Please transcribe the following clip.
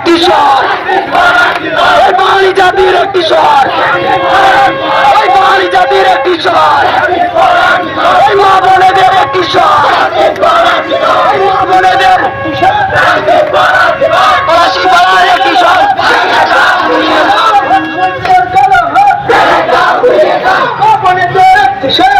একটি শহর। এই বাঙালি জাতির একটি শহর। এই বাঙালি জাতির একটি শহর। এই মা বোনেদের একটি শহর। এই মা বোনেদের পলাশি পাড়ার একটি শহর। মা বোনেদের একটি শহর।